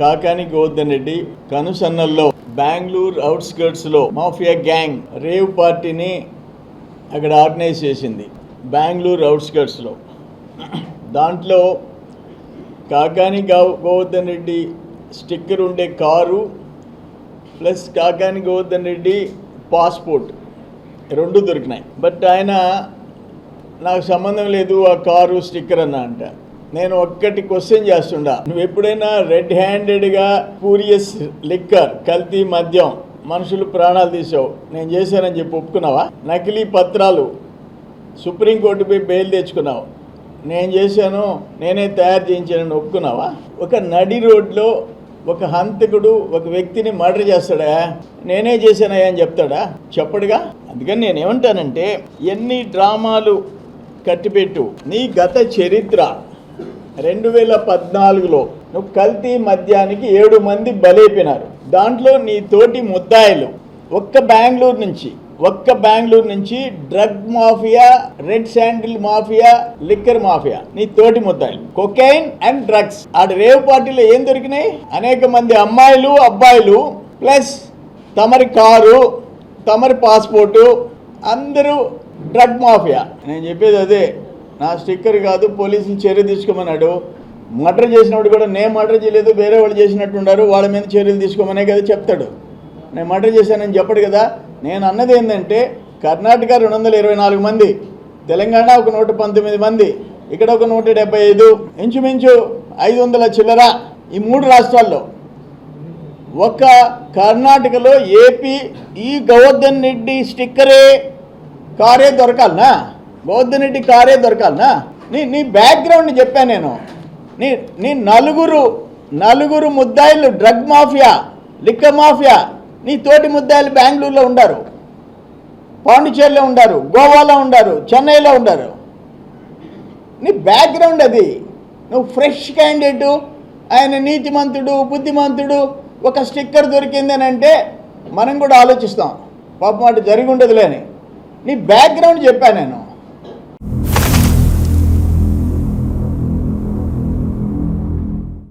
కాకాని గోవర్ధన్ రెడ్డి కనుసన్నల్లో బెంగళూరు అవుట్స్కర్ట్స్లో mafia gang rave పార్టీని అక్కడ ఆర్గనైజ్ చేసింది బెంగళూరు అవుట్స్కర్ట్స్లో దాంట్లో కాకాని గోవర్ధన్ రెడ్డి స్టిక్కర్ ఉండే car plus Kakani Govardhan Reddy passport రెండు దొరికినాయి. బట్ ఆయన నాకు సంబంధం లేదు ఆ కారు స్టిక్కర్ అన్న అంట. నేను ఒక్కటి క్వశ్చన్ చేస్తుండా. నువ్వు ఎప్పుడైనా రెడ్ హ్యాండెడ్గా పూరియస్ లిక్కర్ కల్తీ మద్యం మనుషులు ప్రాణాలు తీసావు. నేను చేశానని చెప్పి ఒప్పుకున్నావా? నకిలీ పత్రాలు సుప్రీంకోర్టుపై బెయిల్ తెచ్చుకున్నావు. నేను చేశాను నేనే తయారు చేయించానని ఒప్పుకున్నావా? ఒక నడి రోడ్లో ఒక హంతకుడు ఒక వ్యక్తిని మర్డర్ చేస్తాడా? నేనే చేశానయ్యా అని చెప్తాడా? చెప్పడుగా. అందుకని నేనేమంటానంటే ఎన్ని డ్రామాలు కట్టిపెట్టు. నీ గత చరిత్ర రెండు వేల పద్నాలుగులో నువ్వు కల్తీ మద్యానికి ఏడు మంది బలైపోయినారు. దాంట్లో నీ తోటి ముద్దాయిలు ఒక్క బెంగళూరు నుంచి ఒక్క బెంగళూరు నుంచి drug mafia red sandal mafia liquor mafia నీ తోటి ముద్దాయిలు. Cocaine and drugs. ఆడ రేవ్ పార్టీలో ఏం దొరికినాయి? అనేక మంది అమ్మాయిలు అబ్బాయిలు ప్లస్ తమరి కారు తమరి పాస్పోర్టు అందరూ డ్రగ్ మాఫియా. నేను చెప్పేది అదే. నా స్టిక్కర్ కాదు పోలీసులు చర్య తీసుకోమన్నాడు. మర్డర్ చేసినప్పుడు కూడా నేను మర్డర్ చేయలేదు వేరే వాళ్ళు చేసినట్టున్నారు వాళ్ళ మీద చర్యలు తీసుకోమనే కదా చెప్తాడు. నేను మర్డర్ చేశానని చెప్పడు కదా. నేను అన్నది ఏంటంటే కర్ణాటక రెండు వందల ఇరవై నాలుగు మంది తెలంగాణ ఒక నూట పంతొమ్మిది మంది ఇక్కడ ఒక నూట డెబ్బై ఐదు ఇంచుమించు ఐదు వందల చిల్లర ఈ మూడు రాష్ట్రాల్లో. ఒక కర్ణాటకలో ఏపీ ఈ గోవర్ధన్ రెడ్డి స్టిక్కరే కారే దొరకాలనా? గోవర్ధన్ కారే దొరకాలనా? నీ నీ బ్యాక్గ్రౌండ్ చెప్పాను నేను. నీ నీ నలుగురు నలుగురు ముద్దాయిలు డ్రగ్ మాఫియా లిక్క మాఫియా నీ తోటి ముద్దాయిలు బెంగళూరులో ఉండారు. పాండిచేరిలో ఉండారు గోవాలో ఉండారు చెన్నైలో ఉండారు. నీ బ్యాక్గ్రౌండ్ అది. నువ్వు ఫ్రెష్ క్యాండిడేటు ఆయన నీతిమంతుడు బుద్ధిమంతుడు ఒక స్టిక్కర్ దొరికింది అని అంటే మనం కూడా ఆలోచిస్తాం. పాపం అటు జరిగి ఉండదులేని. నీ బ్యాక్గ్రౌండ్ చెప్పాను నేను.